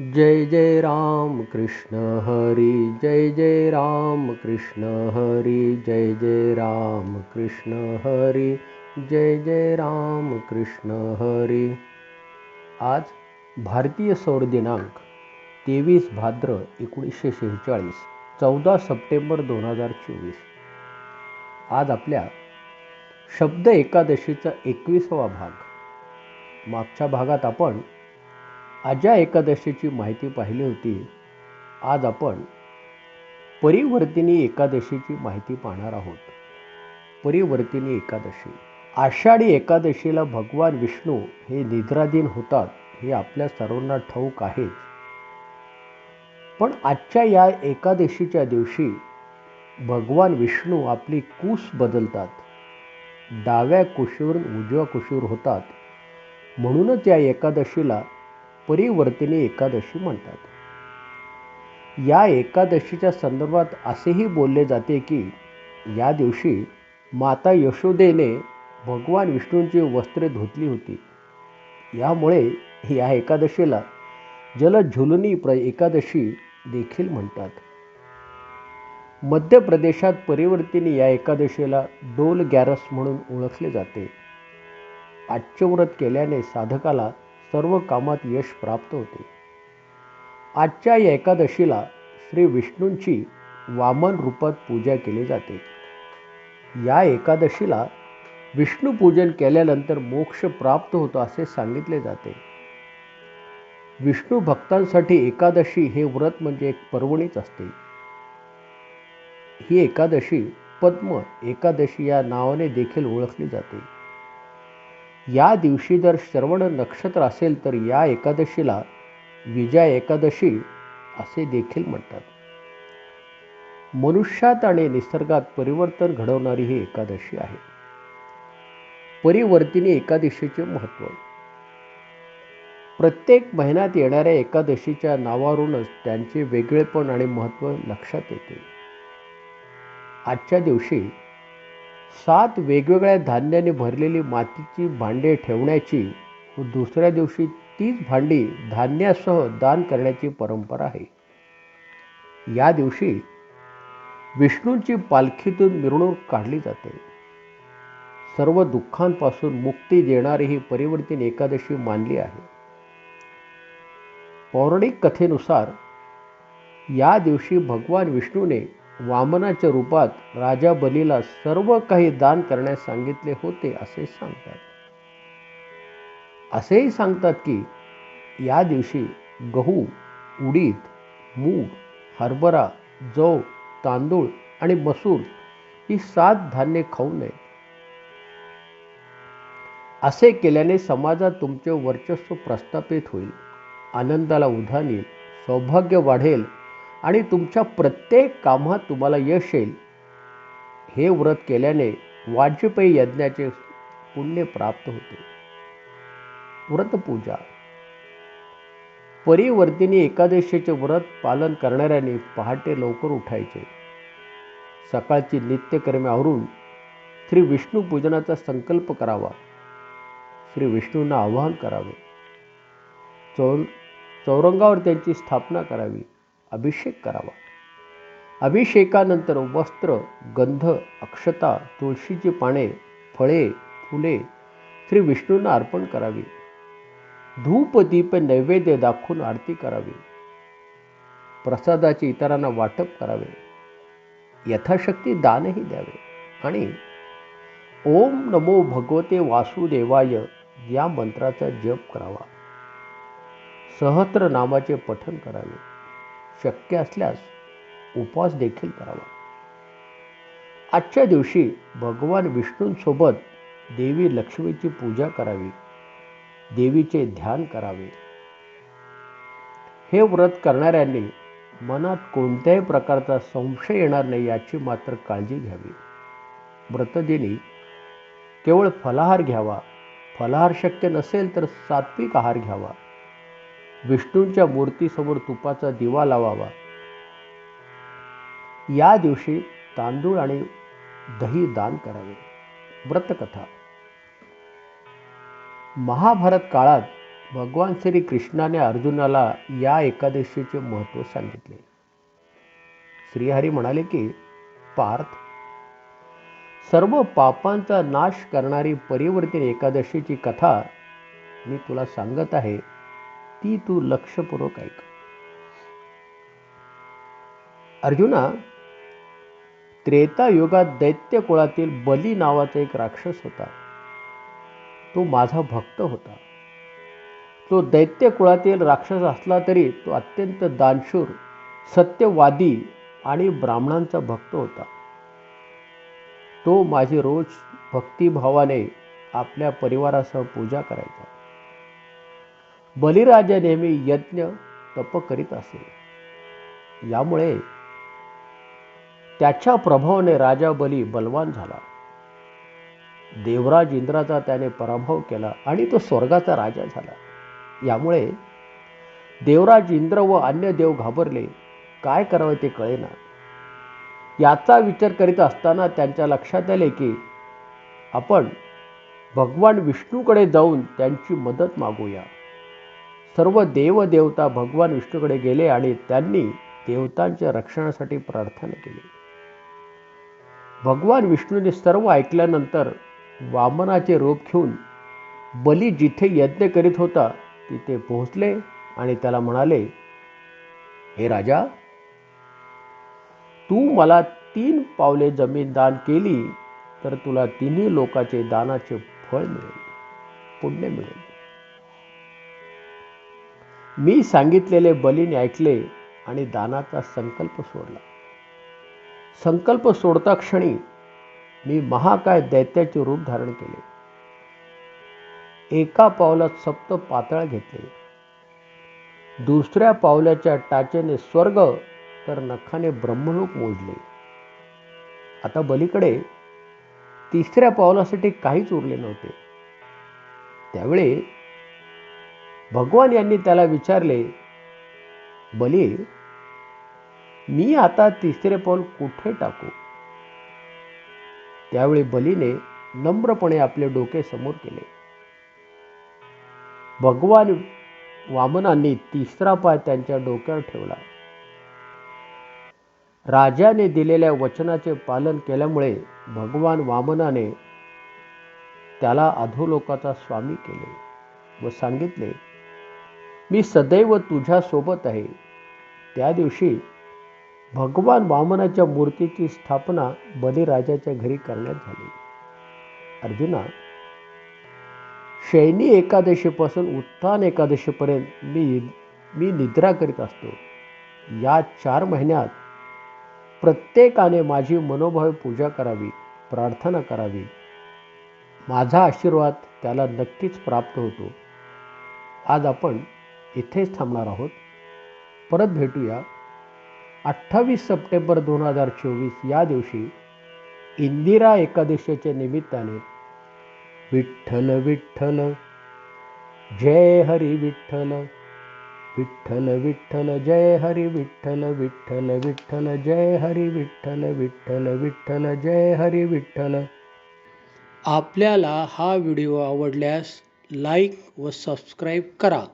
जय जय राम कृष्ण हरी जय जय राम कृष्ण हरी जय जय राम कृष्ण हरी जय जय राम कृष्ण हरी. आज भारतीय सौर दिनांक तेवीस भाद्र एकोणीसशे शेहेचाळीस चौदा सप्टेंबर दोन हजार चोवीस. आज आपल्या शब्द एकादशीचा एकविसावा भाग. मागच्या भागात आपण आज्या एकादशीची माहिती पाहिली होती. आज आपण परिवर्तिनी एकादशीची माहिती पाहणार आहोत. परिवर्तिनी एकादशी. आषाढी एकादशीला भगवान विष्णू हे निद्राधीन होतात हे आपल्या सर्वांना ठाऊक आहेच. पण आजच्या या एकादशीच्या दिवशी भगवान विष्णू आपली कूस बदलतात. डाव्या कुशीवरून उजव्या कुशीवर होतात. म्हणूनच या एकादशीला परिवर्तिनी एकादशी म्हणतात. या एकादशीच्या संदर्भात असेही बोलले जाते की या दिवशी माता यशोदेने भगवान विष्णूंची वस्त्रे धुतली होती. यामुळे या एकादशीला जलझुलनी प्र एकादशी देखील म्हणतात. मध्य प्रदेशात परिवर्तिनी या एकादशीला डोल गॅरस म्हणून ओळखले जाते. आजचे व्रत केल्याने साधकाला सर्व कामात यश प्राप्त होते. आजच्या या एकादशीला श्री विष्णूंची वामन रूपात पूजा केली जाते. या एकादशीला विष्णू पूजन केल्यानंतर मोक्ष प्राप्त होतो असे सांगितले जाते. विष्णू भक्तांसाठी एकादशी हे व्रत म्हणजे एक पर्वणीच असते. ही एकादशी पद्म एकादशी या नावाने देखील ओळखली जाते. या दिवशी जर श्रवण नक्षत्र असेल तर या एकादशीला विजया एकादशी असे देखील म्हणतात. मनुष्यात आणि निसर्गात परिवर्तन घडवणारी ही एकादशी आहे. परिवर्तिनी एकादशीचे महत्त्व प्रत्येक महिन्यात येणाऱ्या एकादशीच्या नावावरूनच त्यांचे वेगळेपण आणि महत्त्व लक्षात येते. आजच्या दिवशी सात वेगवेगळ्या धान्याने भरलेली मातीची भांडे ठेवण्याची व दुसऱ्या दिवशी तीच भांडी धान्यासह दान करण्याची परंपरा आहे. या दिवशी विष्णूंची पालखीतून मिरवणूक काढली जाते. सर्व दुःखांपासून मुक्ती देणारी ही परिवर्तन एकादशी मानली आहे. पौराणिक कथेनुसार या दिवशी भगवान विष्णूने वामनाच्या रूपात राजा बलीला सर्व काही दान करण्यास सांगितले होते असे सांगतात. असेही सांगतात की या दिवशी गहू उडीद मूग हरभरा जव तांदूळ आणि मसूर ही सात धान्य खाऊ नये असे केल्याने समाजात तुमचे वर्चस्व प्रस्थापित होईल आनंदाला उधान येईल सौभाग्य वाढेल आणि तुमच्या प्रत्येक कामात तुम्हाला यश येईल. हे व्रत केल्याने वाजपेयी यज्ञाचे पुण्य प्राप्त होते. व्रतपूजा परिवर्तिनी एकादशीचे व्रत पालन करणाऱ्यांनी पहाटे लवकर उठायचे. सकाळची नित्यकर्मे आवरून श्री विष्णू पूजनाचा संकल्प करावा. श्री विष्णूंना आवाहन करावे. चौर चौरंगावर त्यांची स्थापना करावी. अभिषेक करावा. अभिषेकानंतर वस्त्र गंध अक्षता तुळशीची पाने फळे फुले श्री विष्णूंना अर्पण करावी. धूप दीप नैवेद्य दाखवून आरती करावी. प्रसादाचे इतरांना वाटप करावे. यथाशक्ती दानही द्यावे. आणि ओम नमो भगवते वासुदेवाय या मंत्राचा जप करावा. सहस्र नामाचे पठन करावे. शक्य असल्यास उपवास देखील करावा. आजच्या दिवशी भगवान विष्णूंसोबत देवी लक्ष्मीची पूजा करावी देवीचे ध्यान करावे. हे व्रत करणाऱ्यांनी मनात कोणत्याही प्रकारचा संशय येणार नाही याची मात्र काळजी घ्यावी. व्रतदिनी केवळ फलाहार घ्यावा फलाहार शक्य नसेल तर सात्विक आहार घ्यावा. विष्णूंच्या मूर्तीसमोर तुपाचा दिवा लावावा. या दिवशी तांदूळ आणि दही दान करावे. व्रतकथा. महाभारत काळात भगवान श्री कृष्णाने अर्जुनाला या एकादशीचे महत्त्व सांगितले. श्रीहरी म्हणाले की पार्थ सर्व पापांचा नाश करणारी परिवर्तन एकादशीची कथा मी तुला सांगत आहे. ती तू लक्षपूर्वक ऐक. अर्जुना त्रेता युगात दैत्य कुळातील बली नावाचा एक राक्षस होता. तो माझा भक्त होता. तो दैत्य कुळातील राक्षस असला तरी तो अत्यंत दानशूर सत्यवादी आणि ब्राह्मणांचा भक्त होता. तो माझी रोज भक्तिभावाने आपल्या परिवारासह पूजा करायचा. बलिराजा नेहमी यज्ञ तप करीत असे. यामुळे त्याच्या प्रभावाने राजा बली बलवान झाला. देवराज इंद्राचा त्याने पराभव केला आणि तो स्वर्गाचा राजा झाला. यामुळे देवराज इंद्र व अन्य देव घाबरले. काय करावे ते कळेना. याचा विचार करीत असताना त्यांच्या लक्षात आले की आपण भगवान विष्णूकडे जाऊन त्यांची मदत मागूया. सर्व देवदेवता भगवान विष्णूकडे गेले आणि त्यांनी देवतांच्या रक्षणासाठी प्रार्थना केली. भगवान विष्णूने सर्व ऐकल्यानंतर वामनाचे रूप घेऊन बली जिथे यज्ञ करीत होता तिथे पोहोचले आणि त्याला म्हणाले हे राजा तू मला तीन पावले जमीन दान केली तर तुला तिन्ही लोकाचे दानाचे फळ मिळेल पुण्य मिळेल. मी सांगितलेले बलीने ऐकले आणि दानाचा संकल्प सोडला. संकल्प सोडता क्षणी मी महाकाय दैत्याचे रूप धारण केले. एका पावलात सप्त पातळ घेतले. दुसऱ्या पावलाच्या टाचेने स्वर्ग तर नखाने ब्रह्मलोक मोजले. आता बलीकडे तिसऱ्या पावलासाठी काहीच उरले नव्हते. त्यावेळी भगवान यांनी त्याला विचारले बली मी आता तिसरे पाऊल कुठे टाकू? त्यावेळी बलीने नम्रपणे आपले डोके समोर केले. भगवान वामनांनी तिसरा पाय त्यांच्या डोक्यावर ठेवला. राजाने दिलेल्या वचनाचे पालन केल्यामुळे भगवान वामनाने त्याला अधोलोकाचा स्वामी केले व सांगितले मी सदैव तुझ्या सोबत आहे. त्या दिवशी भगवान वामनाच्या मूर्तीची स्थापना बलिराजाच्या घरी करण्यात झाली. अर्जुना शैनी एकादशीपासून उत्थान एकादशीपर्यंत मी मी निद्रा करीत असतो. या चार महिन्यात प्रत्येकाने माझी मनोभाव पूजा करावी प्रार्थना करावी. माझा आशीर्वाद त्याला नक्कीच प्राप्त होतो. आज आपण इथेच थांबणार आहोत. परत भेटूया अठ्ठावीस सप्टेंबर दोन हजार चोवीस या दिवशी इंदिरा एकादशीच्या निमित्ताने. विठ्ठल विठ्ठल जय हरी विठ्ठल विठ्ठल विठ्ठल जय हरी विठ्ठल विठ्ठल विठ्ठल जय हरी विठ्ठल विठ्ठल विठ्ठल जय हरी विठ्ठल. आपल्याला हा व्हिडिओ आवडल्यास लाईक व सबस्क्राईब करा.